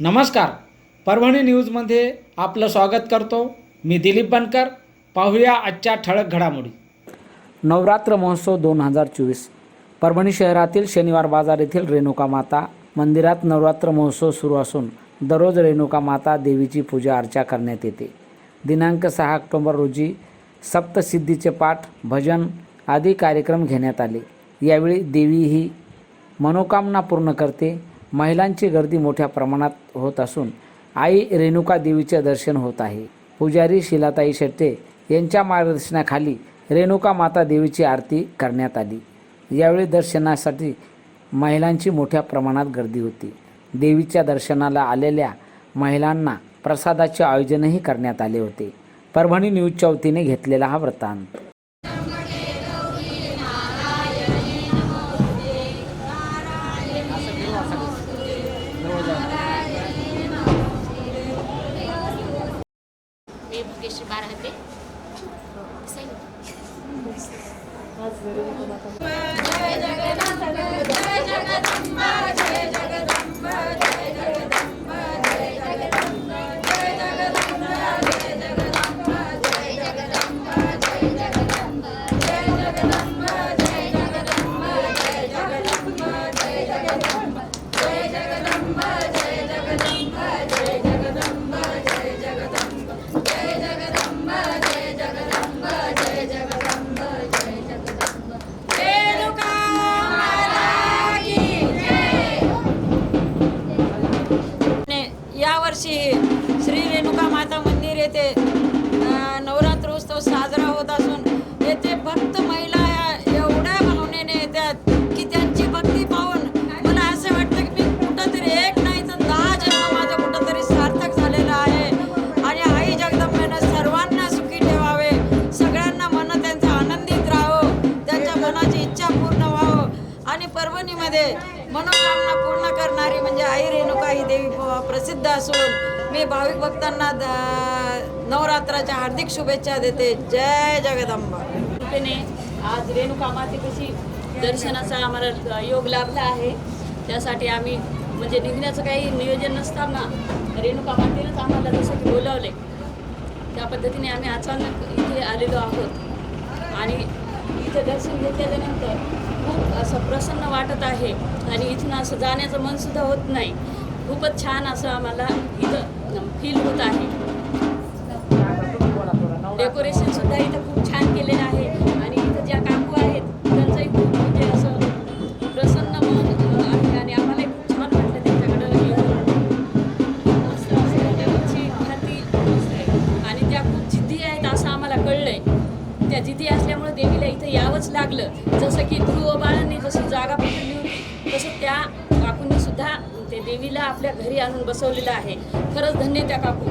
नमस्कार. परभणी न्यूजमध्ये आपलं स्वागत करतो. मी दिलीप बनकर. पाहूया आजच्या ठळक घडामोडी. नवरात्र महोत्सव दोन हजार चोवीस. परभणी शहरातील शनिवार बाजार येथील रेणुका माता मंदिरात नवरात्र महोत्सव सुरू असून दररोज रेणुका माता देवीची पूजा अर्चा करण्यात येते. दिनांक सहा ऑक्टोबर रोजी सप्तसिद्धीचे पाठ भजन आदी कार्यक्रम घेण्यात आले. यावेळी देवी ही मनोकामना पूर्ण करते. महिलांची गर्दी मोठ्या प्रमाणात होत असून आई रेणुका देवीचे दर्शन होत आहे. पुजारी शिलाताई शेट्टे यांच्या मार्गदर्शनाखाली रेणुका माता देवीची आरती करण्यात आली. यावेळी दर्शनासाठी महिलांची मोठ्या प्रमाणात गर्दी होती. देवीच्या दर्शनाला आलेल्या महिलांना प्रसादाचे आयोजनही करण्यात आले होते. परभणी न्यूजच्या वतीने घेतलेला हा वृत्तांत. मी भाग्यश्री बाराहते ने परभणीमध्ये मनोकामना पूर्ण करणारी म्हणजे आई रेणुका ही देवी प्रसिद्ध असून मी भाविक भक्तांना द- नवरात्राच्या हार्दिक शुभेच्छा देते. जय जगदंबा. कृपेने आज रेणुका मातेपाशी दर्शनाचा आम्हाला योग लाभला आहे. त्यासाठी आम्ही म्हणजे निघण्याचं काही नियोजन नसताना रेणुका मातेनंच आम्हाला जसं की बोलावले त्या पद्धतीने आम्ही अचानक इथे आलेलो आहोत. आणि इथे दर्शन घेतल्यानंतर असं प्रसन्न वाटत आहे आणि इथून असं जाण्याचं मनसुद्धा होत नाही. खूपच छान असं आम्हाला इथं फील होत आहे. डेकोरेशन सुद्धा इथं खूप छान केलेलं आहे आणि इथं ज्या काकू आहेत त्यांचंही खूप म्हणजे असं प्रसन्न मन आहे आणि आम्हालाही खूप छान वाटलं त्यांच्याकडं येऊन. मस्त असं खाती आणि त्या खूप जिद्दी आहेत असं आम्हाला कळलंय. त्या जिद्दी असल्यामुळे देवी यावंच लागलं. जसं की ध्रुव बाळांनी जशी जागा पकडली होती तसं त्या काकूंनी सुद्धा ते देवीला आपल्या घरी आणून बसवलेलं आहे. खरंच धन्य त्या काकू.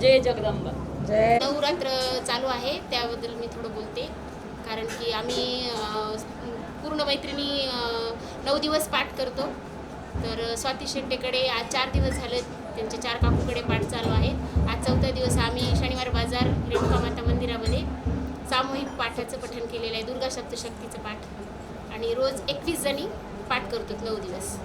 जय जगदंबा. जय. नवरात्र चालू आहे त्याबद्दल मी थोडं बोलते. कारण की आम्ही पूर्ण मैत्रिणी नऊ दिवस पाठ करतो. तर स्वाती शेट्टेकडे आज चार दिवस झाले त्यांच्या चार काकूकडे पाठ चालू आहे. आज चौथा दिवस आम्ही शनिवार बाजार रेणुका माता मंदिरामध्ये सामूहिक पाठाचं पठण केलेलं आहे दुर्गा सप्तशक्तीचं पाठ. आणि रोज एकवीस जणी पाठ करतो नऊ दिवस.